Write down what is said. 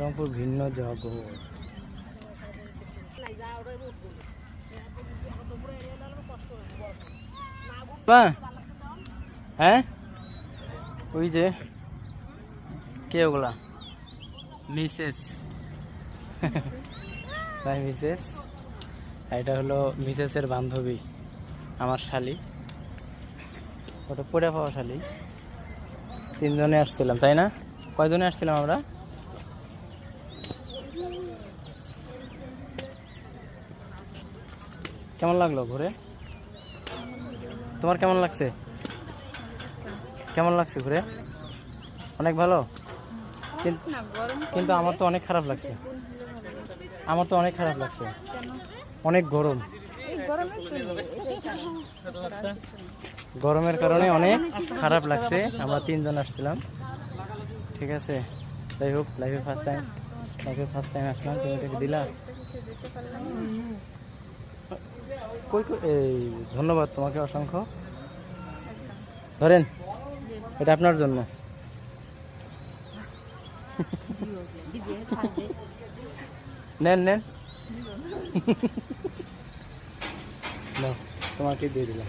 রংপুর ভিন্ন জগৎ। হ্যাঁ? ওই যে কে ওগুলা? মিসেস। তাই মিসেস? এটা হলো মিসেসের বান্ধবী আমার শালি। কত পড়ে পাওয়া শালি। তিনজনে আসছিলাম তাই না? কয়জনে আসছিলাম আমরা? কেমন লাগল ঘুরে? তোমার কেমন লাগছে? কেমন লাগছে ঘুরে? অনেক ভালো? কিন্তু আমার তো অনেক খারাপ লাগছে। আমার তো অনেক খারাপ লাগছে। অনেক গরম। গরমের কারণে অনেক খারাপ লাগছে। আমরা তিনজন আসছিলাম। ঠিক আছে? যাই হোক লাইফে ফার্স্ট টাইম লাইফে ফার্স্ট টাইম আসলাম, তুমি এটাকে দিলা? কই কই, এই, ধন্যবাদ তোমাকে অসংখ্য। ধরেন, এটা আপনার জন্য। নেন নেন। তোমাকে দিয়ে দিলাম।